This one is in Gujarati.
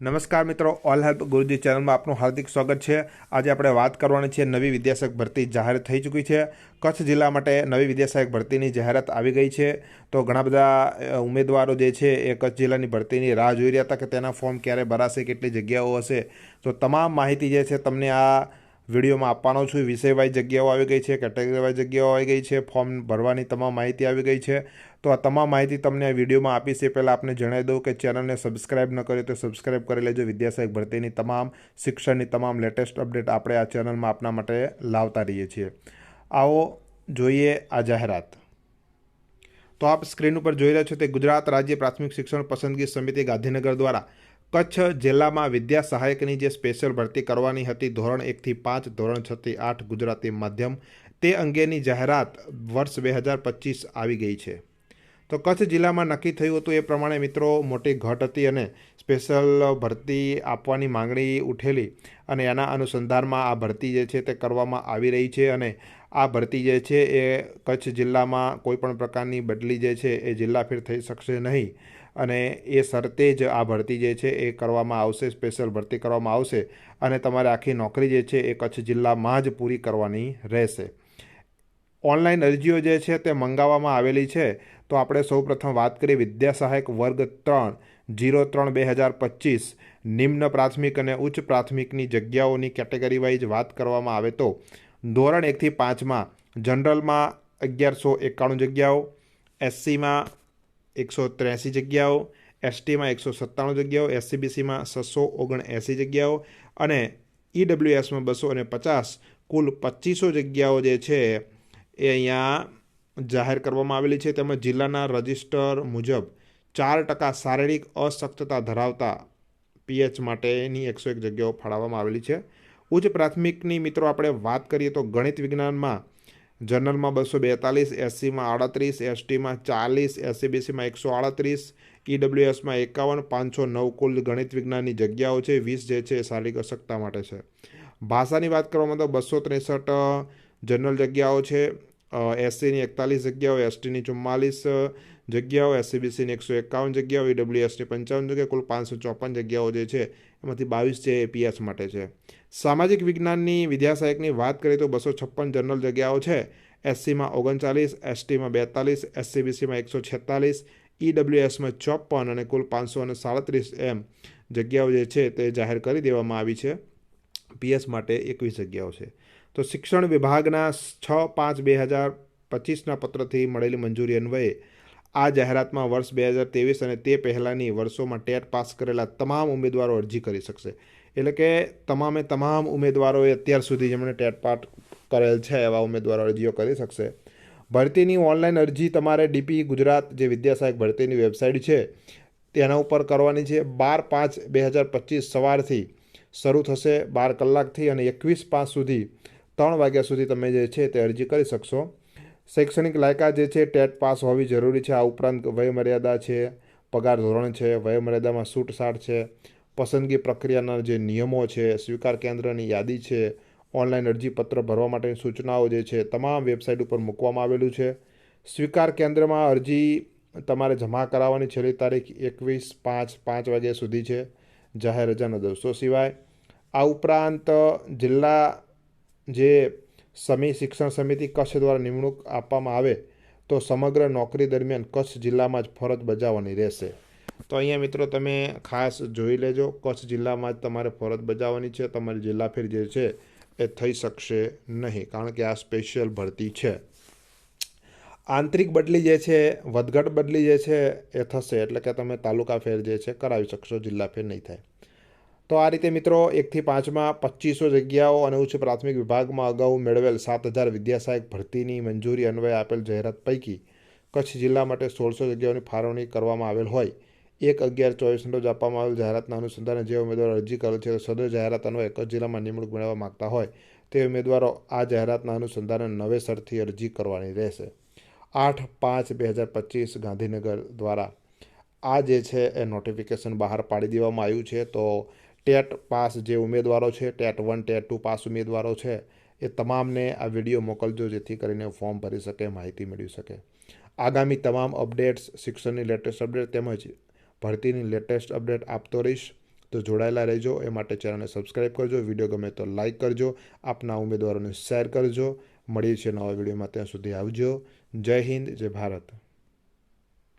નમસ્કાર મિત્રો ઓલ હેલ્પ ગુરુજી ચેનલમાં આપનું હાર્દિક સ્વાગત છે. આજે આપણે વાત કરવાની છે નવી વિદ્યાસહાયક ભરતી જાહેર થઈ ચૂકી છે. કચ્છ જિલ્લા માટે નવી વિદ્યાસહાયક ભરતીની જાહેરાત આવી ગઈ છે. તો ઘણા બધા ઉમેદવારો જે છે એ કચ્છ જિલ્લાની ભરતીની રાહ જોઈ રહ્યા હતા કે તેના ફોર્મ ક્યારે ભરાશે, કેટલી જગ્યાઓ હશે. તો તમામ માહિતી જે છે તમને આ વિડીયોમાં આપવાનો છું. વિષયવાય જગ્યાઓ આવી ગઈ છે કેટેગરી વાઇઝ જગ્યાઓ આવી ગઈ છે, ફોર્મ ભરવાની તમામ માહિતી આવી ગઈ છે. તો આ તમામ માહિતી તમને વિડીયોમાં આપીશ. એ પહેલાં આપને જણાવી દઉં કે ચેનલને સબસ્ક્રાઇબ ન કરી તો સબસ્ક્રાઇબ કરી લેજો. વિદ્યાસહાયક ભરતીની તમામ, શિક્ષણની તમામ લેટેસ્ટ અપડેટ આપણે આ ચેનલમાં આપના માટે લાવતા રહીએ છીએ. આવો જોઈએ આ જાહેરાત. તો આપ સ્ક્રીન ઉપર જોઈ રહ્યા છો તે ગુજરાત રાજ્ય પ્રાથમિક શિક્ષણ પસંદગી સમિતિ ગાંધીનગર દ્વારા કચ્છ જિલ્લામાં વિદ્યા સહાયકની જે સ્પેશિયલ ભરતી કરવાની હતી, ધોરણ એકથી પાંચ, ધોરણ છથી આઠ ગુજરાતી માધ્યમ, તે અંગેની જાહેરાત વર્ષ બે હજાર પચીસ આવી ગઈ છે. તો કચ્છ જિલ્લામાં નક્કી થયું હતું એ પ્રમાણે મિત્રો મોટી ઘટ હતી અને સ્પેશિયલ ભરતી આપવાની માંગણી ઉઠેલી અને એના અનુસંધાનમાં આ ભરતી જે છે તે કરવામાં આવી રહી છે અને આ ભરતી જે છે એ કચ્છ જિલ્લામાં કોઈપણ પ્રકારની બદલી જે છે એ જિલ્લા ફેર થઈ શકશે નહીં. અને એ શરતે જ આ ભરતી જે છે એ કરવામાં આવશે, સ્પેશિયલ ભરતી કરવામાં આવશે અને તમારે આખી નોકરી જે છે એ કચ્છ જિલ્લામાં જ પૂરી કરવાની રહેશે. ઓનલાઈન અરજીઓ જે છે તે મંગાવવામાં આવેલી છે. તો આપણે સૌપ્રથમ વાત કરીએ વિદ્યા સહાયક વર્ગ ત્રણ, જીરો ત્રણ બે હજાર પચીસ, નિમ્ન પ્રાથમિક અને ઉચ્ચ પ્રાથમિકની જગ્યાઓની કેટેગરી વાઇઝ વાત કરવામાં આવે તો ધોરણ એકથી પાંચમાં. જનરલમાં અગિયારસો એકાણું જગ્યાઓ, એસસીમાં એકસો ત્ર્યાસી જગ્યાઓ, એસટીમાં એકસો સત્તાણું જગ્યાઓ, એસસીબીસીમાં છસો ઓગણએંસી જગ્યાઓ અને ઈડબ્લ્યુએસમાં બસો અને પચાસ. કુલ પચીસો જગ્યાઓ જે છે એ અહીંયા જાહેર કરવામાં આવેલી છે. તેમજ જિલ્લાના રજિસ્ટર મુજબ ચાર ટકા શારીરિક અશક્તતા ધરાવતા પીએચ માટેની એકસો એક જગ્યાઓ ફાળવવામાં આવેલી છે. ઉચ્ચ પ્રાથમિકની મિત્રો આપણે વાત કરીએ તો ગણિત વિજ્ઞાનમાં જનરલમાં બસો બેતાલીસ, એસસીમાં આડત્રીસ, એસટીમાં ચાલીસ, એસસીબીસીમાં એકસો આડત્રીસ, ઈડબ્લ્યુએસમાં એકાવન, પાંચસો નવ કુલ ગણિત વિજ્ઞાનની જગ્યાઓ છે, વીસ જે છે એ શારીરિક અશક્તા માટે છે. ભાષાની વાત કરવામાં તો બસો ત્રેસઠ જનરલ જગ્યાઓ છે એસસીની એકતાલીસ જગ્યાઓ, એસટીની ચુમ્માલીસ જગ્યાઓ, એસસીબીસીની એકસો એકાવન જગ્યાઓ, ઈડબ્લ્યુએસની પંચાવન જગ્યાઓ, કુલ પાંચસો ચોપન જગ્યાઓ જે છે, એમાંથી બાવીસ જે એપીએસ માટે છે. સામાજિક વિજ્ઞાનની વિદ્યાસહાયકની વાત કરીએ તો બસો છપ્પન જનરલ જગ્યાઓ છે. એસસીમાં ઓગણચાલીસ, એસટીમાં બેતાલીસ, એસસીબીસીમાં એકસો છેતાલીસ, ઈડબ્લ્યુએસમાં ચોપન અને કુલ પાંચસો અને સાડત્રીસ એમ જગ્યાઓ જે છે તે જાહેર કરી દેવામાં આવી છે. પીએસ માટે એકવીસ જગ્યાઓ છે. તો શિક્ષણ વિભાગના છ પાંચ બે હજાર પચીસના પત્રથી મળેલી મંજૂરી અન્વયે આ જાહેરાતમાં વર્ષ બે હજાર ત્રેવીસ અને તે પહેલાંની વર્ષોમાં ટેટ પાસ કરેલા તમામ ઉમેદવારો અરજી કરી શકશે. એટલે કે તમામે તમામ ઉમેદવારોએ અત્યાર સુધી જેમણે ટેટ પાટ કરેલ છે એવા ઉમેદવારો અરજીઓ કરી શકશે. ભરતીની ઓનલાઈન અરજી તમારે ડીપી ગુજરાત જે વિદ્યાસહાયક ભરતીની વેબસાઇટ છે, તેના ઉપર કરવાની છે. બાર પાંચ બે હજાર પચીસ સવારથી શરૂ થશે બાર કલાકથી અને એકવીસ પાંચ સુધી ત્રણ વાગ્યા સુધી તમે જે છે તે અરજી કરી શકશો. શૈક્ષણિક લાયકાત જે છે ટેટ પાસ હોવી જરૂરી છે. આ ઉપરાંત વયમર્યાદા છે, પગાર ધોરણ છે, વયમર્યાદામાં છૂટછાટ છે પસંદગી પ્રક્રિયાના જે નિયમો છે, સ્વીકાર કેન્દ્રની યાદી છે, ઓનલાઈન અરજીપત્ર ભરવા માટેની સૂચનાઓ જે છે, તમામ વેબસાઇટ ઉપર મૂકવામાં આવેલું છે. સ્વીકાર કેન્દ્રમાં અરજી તમારે જમા કરાવવાની છેલ્લી તારીખ એકવીસ પાંચ પાંચ વાગ્યા સુધી છે, જાહેર રજાના દિવસો સિવાય. આ ઉપરાંત જિલ્લા જે સમી, શિક્ષણ સમિતિ કચ્છ દ્વારા નિમણૂક આપવામાં આવે તો સમગ્ર નોકરી દરમિયાન કચ્છ જિલ્લામાં જ ફરજ બજાવવાની રહેશે. તો અહીંયા મિત્રો તમે ખાસ જોઈ લેજો, કચ્છ જિલ્લામાં જ તમારે ફરજ બજાવવાની છે. તમારી જિલ્લા ફેર જે છે એ થઈ શકશે નહીં, કારણ કે આ સ્પેશિયલ ભરતી છે. આંતરિક બદલી જે છે, વધઘટ બદલી જે છે એ થશે, એટલે કે તમે તાલુકા ફેર જે છે કરાવી શકશો જિલ્લા ફેર નહીં થાય. તો આ રીતે મિત્રો એકથી પાંચમાં પચીસો જગ્યાઓ અને ઉચ્ચ પ્રાથમિક વિભાગમાં અગાઉ મેળવેલ સાત હજાર વિદ્યાસહાયક ભરતીની મંજૂરી અન્વયે આપેલ જાહેરાત પૈકી કચ્છ જિલ્લા માટે સોળસો જગ્યાઓની ફાળવણી કરવામાં આવેલ હોય. એક અગિયાર ચોવીસના રોજ આપવામાં આવેલ જાહેરાતના અનુસંધાને જે ઉમેદવારો અરજી કરે છે સદર જાહેરાત અન્વયે કચ્છ જિલ્લામાં નિમણૂક મેળવવા માગતા હોય, તે ઉમેદવારો આ જાહેરાતના અનુસંધાને નવેસરથી અરજી કરવાની રહેશે. આઠ પાંચ બે હજાર પચીસ ગાંધીનગર દ્વારા આ જે છે, એ નોટિફિકેશન બહાર પાડી દેવામાં આવ્યું છે, તો ટેટ પાસ જે ઉમેદવારો છે, TET one, TET two pass ઉમેદવારો છે, એ તમામને આ વીડિયો મોકલજો, જેથી કરીને ફોર્મ ભરી શકે, માહિતી મેળવી શકે. આગામી તમામ અપડેટ્સ, શિક્ષણની લેટેસ્ટ અપડેટ તેમજ ભરતીની લેટેસ્ટ અપડેટ આપતો રહીશ. તો જોડાયેલા રહેજો. એ માટે ચેનલને સબસ્ક્રાઈબ કરજો. વીડિયો ગમે તો લાઇક કરજો. આપના ઉમેદવારોને શેર કરજો. મળીએ છીએ નવા વિડીયોમાં. ત્યાં સુધી આવજો. જય હિન્દ, જય ભારત.